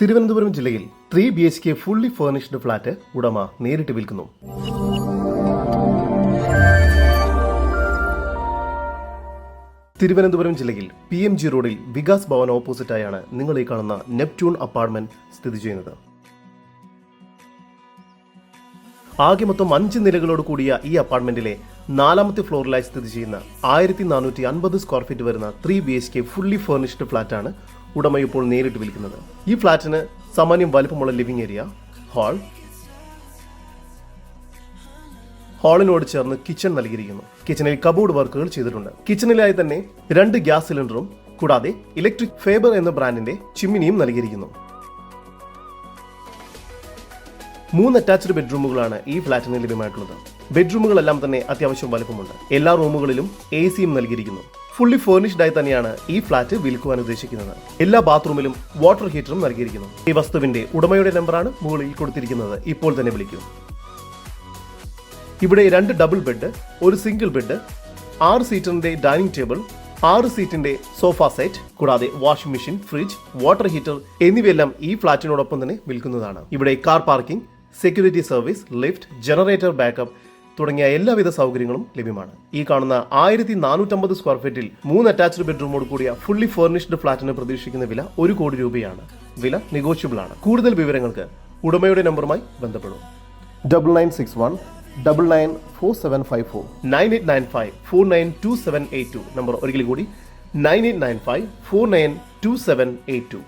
തിരുവനന്തപുരം ജില്ലയിൽ three B H K fully furnished flat ഉടമ നേരിട്ട് വിൽക്കുന്നു. തിരുവനന്തപുരം ജില്ലയിൽ പി എം ജി റോഡിൽ വികാസ് ഭവൻ ഓപ്പോസിറ്റായാണ് നിങ്ങൾ ഈ കാണുന്ന നെപ്റ്റ്യൂൺ അപ്പാർട്ട്മെന്റ് സ്ഥിതി ചെയ്യുന്നത്. ആകെ മൊത്തം അഞ്ച് നിലകളോട് കൂടിയ ഈ അപ്പാർട്ട്മെന്റിലെ നാലാമത്തെ ഫ്ലോറിലായി സ്ഥിതി ചെയ്യുന്ന ആയിരത്തി നാനൂറ്റി അൻപത് സ്ക്വയർ ഫീറ്റ് വരുന്ന three B H K fully furnished ഫ്ളാറ്റാണ് ഉടമ ഇപ്പോൾ നേരിട്ട് വിൽക്കുന്നത്. ഈ ഫ്ലാറ്റിന് സാമാന്യം വലുപ്പമുള്ള ലിവിംഗ് ഏരിയ ഹാൾ. ഹാളിനോട് ചേർന്ന് കിച്ചൺ നൽകിയിരിക്കുന്നു. കിച്ചണിൽ കബോർഡ് വർക്കുകൾ ചെയ്തിട്ടുണ്ട്. കിച്ചണിലായി തന്നെ രണ്ട് ഗ്യാസ് സിലിണ്ടറും കൂടാതെ ഇലക്ട്രിക് ഫേബർ എന്ന ബ്രാൻഡിന്റെ ചിമ്മിനിയും നൽകിയിരിക്കുന്നു. മൂന്ന് അറ്റാച്ച്ഡ് ബെഡ്റൂമുകളാണ് ഈ ഫ്ളാറ്റിന് ലഭ്യമായിട്ടുള്ളത്. ബെഡ്റൂമുകളെല്ലാം തന്നെ അത്യാവശ്യം വലുപ്പമുണ്ട്. എല്ലാ റൂമുകളിലും എ സിയും നൽകിയിരിക്കുന്നു. ഫുള്ളി ഫേർണിഷ്ഡ് ആയി തന്നെയാണ് ഈ ഫ്ളാറ്റ് വിൽക്കുവാൻ ഉദ്ദേശിക്കുന്നത്. എല്ലാ ബാത്റൂമിലും വാട്ടർ ഹീറ്ററും നൽകിയിരിക്കുന്നു. ഈ വസ്തുവിന്റെ ഉടമയുടെ നമ്പറാണ് മുകളിൽ കൊടുത്തിരിക്കുന്നത്. ഇപ്പോൾ തന്നെ വിളിക്കും. ഇവിടെ രണ്ട് ഡബിൾ ബെഡ് ഒരു സിംഗിൾ ബെഡ് ആറ് സീറ്ററിന്റെ ഡൈനിങ് ടേബിൾ ആറ് സീറ്റിന്റെ സോഫ സെറ്റ് കൂടാതെ washing machine fridge water heater എന്നിവയെല്ലാം ഈ ഫ്ളാറ്റിനോടൊപ്പം തന്നെ വിൽക്കുന്നതാണ്. ഇവിടെ car parking security service lift generator backup തുടങ്ങിയ എല്ലാവിധ സൗകര്യങ്ങളും ലഭ്യമാണ്. ഈ കാണുന്ന ആയിരത്തി നാനൂറ്റമ്പത് സ്ക്വയർ ഫീറ്റിൽ മൂന്ന് അറ്റാച്ച്ഡ് ബെഡ്റൂമോട് കൂടിയ ഫുള്ളി ഫർണിഷ്ഡ് ഫ്ളാറ്റിന് പ്രതീക്ഷിക്കുന്ന വില ഒരു കോടി രൂപയാണ്. വില നെഗോഷ്യബിൾ ആണ്. കൂടുതൽ വിവരങ്ങൾക്ക് ഉടമയുടെ നമ്പറുമായി ബന്ധപ്പെടും. Double nine six one double nine four seven five four nine eight nine five four nine two seven eight two number ഒരിക്കൽ കൂടി nine eight nine five four nine two seven eight two